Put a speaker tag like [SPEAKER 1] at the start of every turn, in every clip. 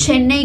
[SPEAKER 1] சென்னை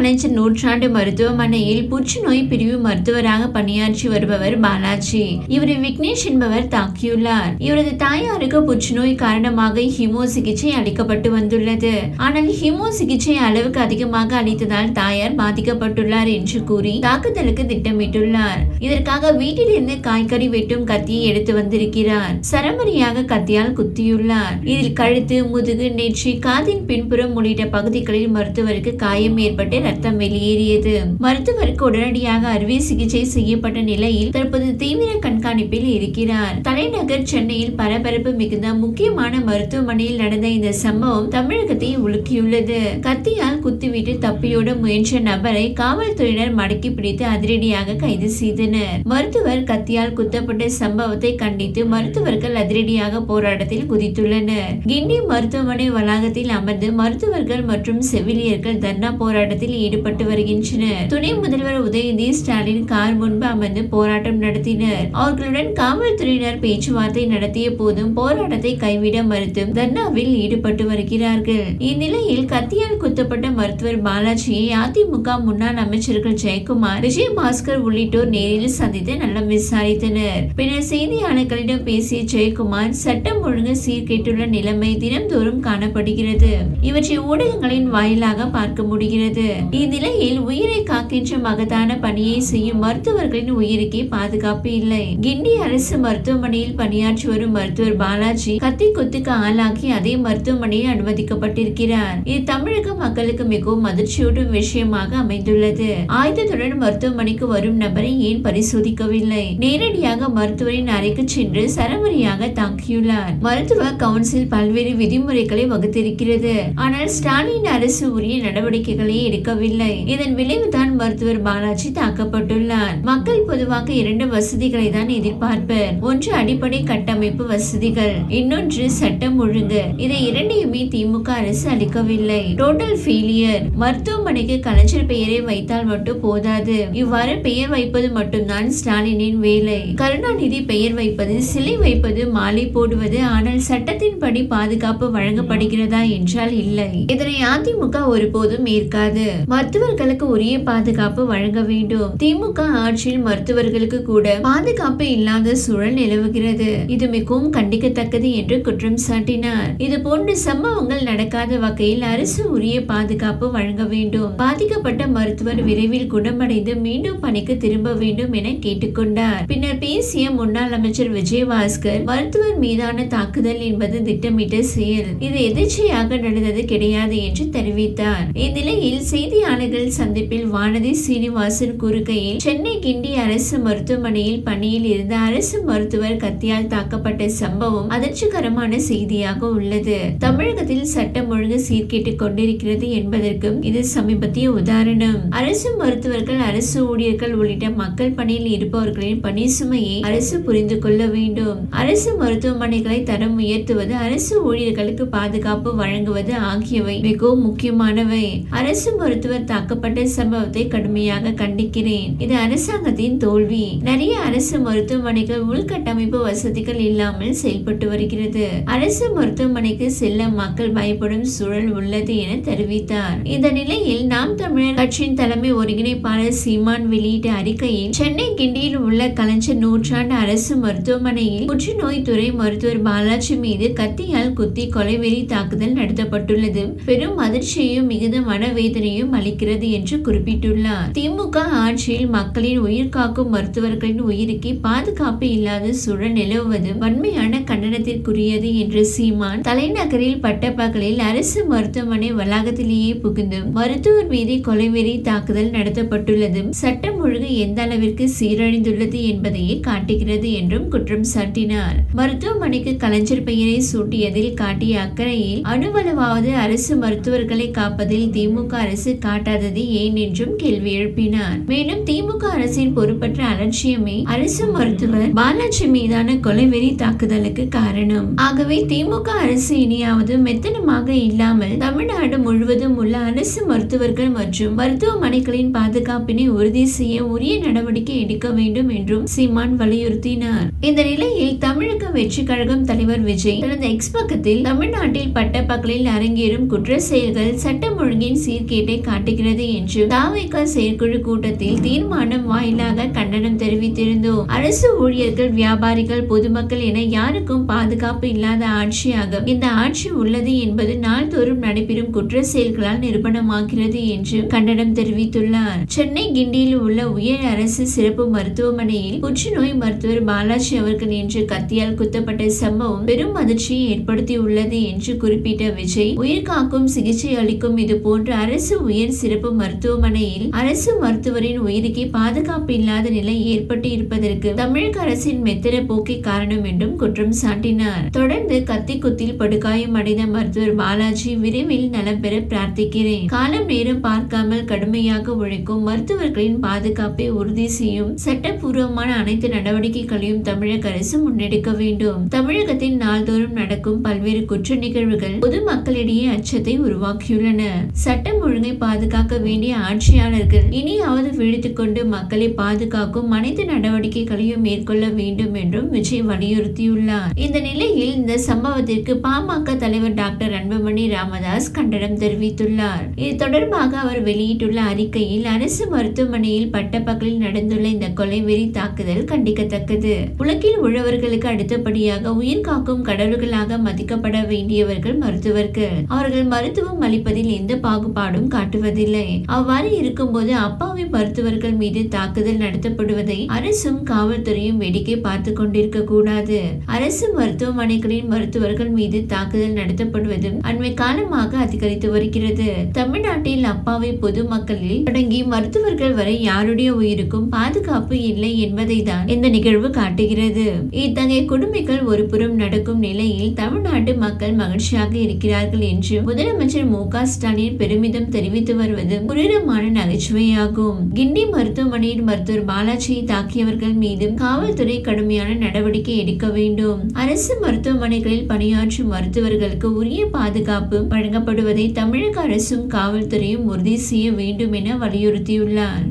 [SPEAKER 1] கலைஞர் நூற்றாண்டு மருத்துவமனையில் புற்றுநோய் பிரிவு மருத்துவராக பணியாற்றி வருபவர் பாலாஜி. இவரை விக்னேஷ் என்பவர் தாக்கியுள்ளார். இவரது தாயாருக்கு புற்றுநோய் காரணமாக ஹிமோ சிகிச்சை அளிக்கப்பட்டு வந்துள்ளது. ஆனால் ஹிமோ சிகிச்சை அளவுக்கு அதிகமாக அளித்ததால் தாயார் பாதிக்கப்பட்டுள்ளார் என்று கூறி தாக்குதலுக்கு திட்டமிட்டுள்ளார். இதற்காக வீட்டிலிருந்து காய்கறி வெட்டும் கத்தியை எடுத்து வந்திருக்கிறார். சரமரியாக கத்தியால் குத்தியுள்ளார். இதில் கழுத்து முதுகு நெற்றி காதின் பின்புறம் உள்ளிட்ட பகுதிகளில் மருத்துவருக்கு காயம் ஏற்பட்டு ரத்தம் வெளியேறியது. மருத்துவருக்கு உடனடியாக அறுவை சிகிச்சை செய்யப்பட்ட நிலையில் தற்போது தீவிர கண்காணிப்பில் இருக்கிறார். தலைநகர் சென்னையில் பரபரப்பு மிகுந்த முக்கியமான மருத்துவமனையில் நடந்த இந்த சம்பவம் தமிழகத்தை உலுக்கியுள்ளது. கத்தியால் குத்திவிட்டு தப்பியோட முயன்ற நபரை காவல்துறையினர் மடக்கி பிடித்து அதிரடியாக கைது செய்தனர். மருத்துவர் கத்தியால் குத்தப்பட்ட சம்பவத்தை கண்டித்து மருத்துவர்கள் அதிரடியாக போராட்டத்தில் குதித்துள்ளனர். கிண்டி மருத்துவமனை வளாகத்தில் அமர்ந்து மருத்துவர்கள் மற்றும் செவிலியர்கள் தர்ணா போராட்டத்தில் ஈடுபட்டு வருகின்றனர். துணை முதல்வர் உதயநிதி ஸ்டாலின் கார் முன்பு அமர்ந்து போராட்டம் நடத்தினர். அவர்களுடன் காவல்துறையினர் பேச்சுவார்த்தை நடத்திய போதும் போராட்டத்தை கைவிட மறுத்து தர்ணாவில் ஈடுபட்டு வருகிறார்கள். இந்நிலையில் கத்தியால் குத்தப்பட்ட மருத்துவர் பாலாஜியை அதிமுக முன்னாள் அமைச்சர்கள் ஜெயக்குமார் விஜயபாஸ்கர் உள்ளிட்டோர் நேரில் சந்தித்து நலம் விசாரித்தனர். பின்னர் செய்தியாளர்களிடம் பேசிய ஜெயக்குமார் சட்டம் ஒழுங்கு சீர்கேட்டுள்ள நிலைமை தினம்தோறும் காணப்படுகிறது. இவற்றை ஊடகங்களின் வாயிலாக பார்க்க முடிகிறது. இந்நிலையில் உயிரை காக்கின்ற மகத்தான பணியை செய்யும் மருத்துவர்களின் உயிருக்கே பாதுகாப்பு இல்லை. கிண்டி அரசு மருத்துவமனையில் பணியாற்றி வரும் மருத்துவர் பாலாஜி கத்தி குத்துக்கு ஆளாகி அதே மருத்துவமனையில் அனுமதிக்கப்பட்டிருக்கிறார். இது தமிழக மக்களுக்கு மிகவும் அதிர்ச்சியூட்டும் விஷயமாக அமைந்துள்ளது. ஆயுதத்துடன் மருத்துவமனைக்கு வரும் நபரை ஏன் பரிசோதிக்கவில்லை? நேரடியாக மருத்துவரின் அறைக்கு சென்று சரமரியாக தாக்கியுள்ளார். மருத்துவ கவுன்சில் பல்வேறு விதிமுறைகளை வகுத்திருக்கிறது. ஆனால் ஸ்டாலின் அரசு உரிய நடவடிக்கைகளை எடுக்கவில்லை இதன் விளைவுதான் மருத்துவர் பாலாஜி தாக்கப்பட்டுள்ளார். மக்கள் பொதுவாக இரண்டு வசதிகளை தான் எதிர்பார்ப்பர். ஒன்று அடிப்படை கட்டமைப்பு வசதிகள் இன்னொன்று சட்டம் ஒழுங்கு. இதை இரண்டையுமே திமுக அரசு அளிக்கவில்லை. டோட்டல் ஃபெயிலியர் மருத்துவமனைக்கு கலைஞர் பெயரை வைத்தால் மட்டும் போதாது. இவ்வாறு பெயர் வைப்பது மட்டும்தான் ஸ்டாலினின் வேலை. கருணாநிதி பெயர் வைப்பது சிலை வைப்பது மாலை போடுவது ஆனால் சட்டத்தின்படி பாதுகாப்பு வழங்கப்படுகிறதா என்றால் இல்லை. இதனை அதிமுக ஒருபோதும் ஏற்காது. மருத்துவர்களுக்கு உரிய பாதுகாப்பு வழங்க வேண்டும். திமுக ஆட்சியில் மருத்துவர்களுக்கு கூட பாதுகாப்பு இல்லாத சூழல் நிலவுகிறது. இது மிகவும் கண்டிக்கத்தக்கது என்று குற்றம் சாட்டினார். இது போன்ற சம்பவங்கள் நடக்காத வகையில் அரசு உரிய பாதுகாப்பு வழங்க வேண்டும். பாதிக்கப்பட்ட மருத்துவர் விரைவில் குணமடைந்து மீண்டும் பணிக்கு திரும்ப வேண்டும் என கேட்டுக்கொண்டார். பின்னர் பேசிய முன்னாள் அமைச்சர் விஜயபாஸ்கர் மருத்துவர் மீதான தாக்குதல் என்பது திட்டமிட்ட செயல். இது எதிர்ச்சியாக நடந்தது கிடையாது என்று தெரிவித்தார். இந்நிலையில் செய்தியாளர்கள் சந்திப்பில் வானதி சீனிவாசன் கூறுகையில் சென்னை கிண்டி அரசு மருத்துவமனையில் பணியில் இருந்த அரசு மருத்துவர் கத்தியால் தாக்கப்பட்ட சம்பவம் அதிர்ச்சிகரமான செய்தியாக உள்ளது. தமிழகத்தில் சட்டம் ஒழுங்கு சீர்கேட்டு கொண்டிருக்கிறது என்பதற்கும் இது சமீபத்திய உதாரணம். அரசு மருத்துவர்கள் அரசு ஊழியர்கள் உள்ளிட்ட மக்கள் பணியில் இருப்பவர்களின் பணி சுமையை அரசு புரிந்து கொள்ள வேண்டும். அரசு மருத்துவமனைகளை தரம் உயர்த்துவது அரசு ஊழியர்களுக்கு பாதுகாப்பு வழங்குவது ஆகியவை மிகவும் முக்கியமானவை. அரசு மருத்துவர் தாக்கப்பட்ட சம்பவத்தை கடுமையாக கண்டிக்கிறேன். இது அரசாங்கத்தின் தோல்வி. நிறைய அரசு மருத்துவமனைகள் உள்கட்டமைப்பு வசதிகள் இல்லாமல் செயல்பட்டு வருகிறது. அரசு மருத்துவமனைக்கு செல்ல மக்கள் பயப்படும் சூழல் உள்ளது என தெரிவித்தார். இந்த நிலையில் நாம் தமிழர் கட்சியின் தலைமை ஒருங்கிணைப்பாளர் சீமான் வெளியிட்ட அறிக்கையில் சென்னை கிண்டியில் உள்ள கலைஞர் நூற்றாண்டு அரசு மருத்துவமனையில் புற்றுநோய் துறை மருத்துவர் பாலாஜி மீது கத்தியால் குத்தி கொலைவெறி தாக்குதல் நடத்தப்பட்டுள்ளது. பெரும் அதிர்ச்சியையும் மிகுந்த மனவேதனையும் அளிக்கிறது என்று குறிப்பிட்டுள்ளார். திமுக ஆட்சியில் மக்களின் உயிர் காக்கும் மருத்துவர்களின் உயிருக்கு பாதுகாப்பு இல்லாத சூழல் நிலவுவது வன்மையான கண்டனத்திற்குரியது என்று சீமான் தலைநகரில் பட்டப்பகலில் அரசு மருத்துவமனை வளாகத்திலேயே புகுந்து மருத்துவர் மீது கொலைவெறி தாக்குதல் நடத்தப்பட்டுள்ளதும் சட்டம் ஒழுங்கு எந்த அளவிற்கு சீரழிந்துள்ளது என்பதையே காட்டுகிறது என்றும் குற்றம் சாட்டினார். மருத்துவமனைக்கு கலைஞர் பெயரை சூட்டியதில் காட்டிய அக்கறையில் அணுவளவாவது அரசு மருத்துவர்களை காப்பதில் திமுக அரசு காட்டாதது ஏன் என்றும் கேள்வி எழுப்பினார். மேலும் திமுக அரசின் பொறுப்பற்ற அலட்சியமே அரசு மருத்துவர் பாலாஜி மீதான கொலைவெறி தாக்குதலுக்கு காரணம். ஆகவே திமுக அரசு இனியாவது மெத்தனமாக இல்லாமல் தமிழ்நாடு முழுவதும் உள்ள அரசு மருத்துவர்கள் மற்றும் மருத்துவமனைகளின் பாதுகாப்பினை உறுதி செய்ய உரிய நடவடிக்கை எடுக்க வேண்டும் என்றும் சீமான் வலியுறுத்தினார். இந்த நிலையில் தமிழக வெற்றி கழகம் தலைவர் விஜய் தனது எக்ஸ் பக்கத்தில் தமிழ்நாட்டில் பட்டப்பகலில் அரங்கேறும் குற்ற செயல்கள் சட்டம் ஒழுங்கின் சீர்கேட்டை காட்டுகிறது என்று தாவைக்கா செயற்குழு கூட்டத்தில் தீர்மானம் வாயிலாக கண்டனம் தெரிவித்திருந்தோம். அரசு ஊழியர்கள் வியாபாரிகள் பொதுமக்கள் என யாருக்கும் பாதுகாப்பு இல்லாத ஆட்சியாகும். இந்த ஆட்சி உள்ளது என்பது நாள்தோறும் நடைபெறும் குற்ற செயல்களால் நிரூபணமாகிறது என்று கண்டனம் தெரிவித்துள்ளார். சென்னை கிண்டியில் உள்ள உயர் அரசு சிறப்பு மருத்துவமனையில் புற்றுநோய் மருத்துவர் பாலாஜி அவர்கள் இன்று கத்தியால் குத்தப்பட்ட சம்பவம் பெரும் அதிர்ச்சியை ஏற்படுத்தியுள்ளது என்று குறிப்பிட்ட விஜய் உயிர் காக்கும் சிகிச்சை அளிக்கும் இது போன்ற அரசு உயர் சிறப்பு மருத்துவமனையில் அரசு மருத்துவரின் உயிருக்கே பாதுகாப்பு இல்லாத நிலை ஏற்பட்டு இருப்பதற்கு தமிழக அரசின் மெத்திர போக்கே காரணம் என்றும் குற்றம் சாட்டினார். தொடர்ந்து கத்தி குத்தில் படுகாயம் அடைந்த மருத்துவர் பாலாஜி விரைவில் நலம் பெற பிரார்த்திக்கிறேன். காலம் நேரம் பார்க்காமல் கடுமையாக உழைக்கும் மருத்துவர்களின் பாதுகாப்பை உறுதி செய்யும் சட்டப்பூர்வமான அனைத்து நடவடிக்கைகளையும் தமிழக அரசு முன்னெடுக்க வேண்டும். தமிழகத்தில் நாள்தோறும் நடக்கும் பல்வேறு குற்ற நிகழ்வுகள் பொதுமக்களிடையே அச்சத்தை உருவாக்கியுள்ளன. சட்டம் ஒழுங்கை பாதுகாக்க வேண்டிய ஆட்சியாளர்கள் இனியாவது விழித்துக்கொண்டு மக்களை பாதுகாக்கும் அனைத்து நடவடிக்கைகளையும் மேற்கொள்ள வேண்டும் என்றும் விஜய் வலியுறுத்தியுள்ளார். இந்த நிலையில் இந்த சம்பவத்திற்கு பாமக தலைவர் டாக்டர் அன்புமணி ராமதாஸ் கண்டனம் தெரிவித்துள்ளார். இது தொடர்பாக அவர் வெளியிட்டுள்ள அறிக்கையில் அரசு மருத்துவமனையில் பட்டப்பகலில் நடந்துள்ள இந்த கொலை வெறி தாக்குதல் கண்டிக்கத்தக்கது. உலகில் உழவர்களுக்கு அடுத்தபடியாக உயிர் காக்கும் கடவுள்களாக மதிக்கப்பட வேண்டியவர்கள் மருத்துவர்கள். அவர்கள் மருத்துவம் அளிப்பதில் எந்த பாகுபாடும் காட்டுவதில்லை அவ்வாறு இருக்கும்போது அப்பாவி மருத்துவர்கள் மீது தாக்குதல் நடத்தப்படுவதை அரசும் காவல்துறையும் வேடிக்கை பார்த்து கொண்டிருக்க கூடாது. அரசு மருத்துவமனைகளின் மருத்துவர்கள் மீது தாக்குதல் நடத்தப்படுவதும் அண்மை காலமாக அதிகரித்து வருகிறது. தமிழ்நாட்டில் அப்பாவி பொதுமக்களில் தொடங்கி மருத்துவர்கள் வரை யாருடைய உயிருக்கும் பாதுகாப்பு இல்லை என்பதை தான் இந்த நிகழ்வு காட்டுகிறது. இத்தகைய கொடுமைகள் ஒரு புறம் நடக்கும் நிலையில் தமிழ்நாட்டு மக்கள் மகிழ்ச்சியாக இருக்கிறார்கள் என்று முதலமைச்சர் மு க ஸ்டாலின் பெருமிதம் தெரிவித்து வருவது புரிரமான நகைச்சுவையாகும். கிண்டி மருத்துவமனையில் மருத்துவர் பாலாஜியை தாக்கியவர்கள் மீது காவல்துறை கடுமையான நடவடிக்கை எடுக்க வேண்டும். அரசு மருத்துவமனைகளில் பணியாற்றும் மருத்துவர்களுக்கு உரிய பாதுகாப்பு வழங்கப்படுவதை தமிழக அரசும் காவல்துறையும் உறுதி செய்ய வேண்டும் என வலியுறுத்தியுள்ளார்.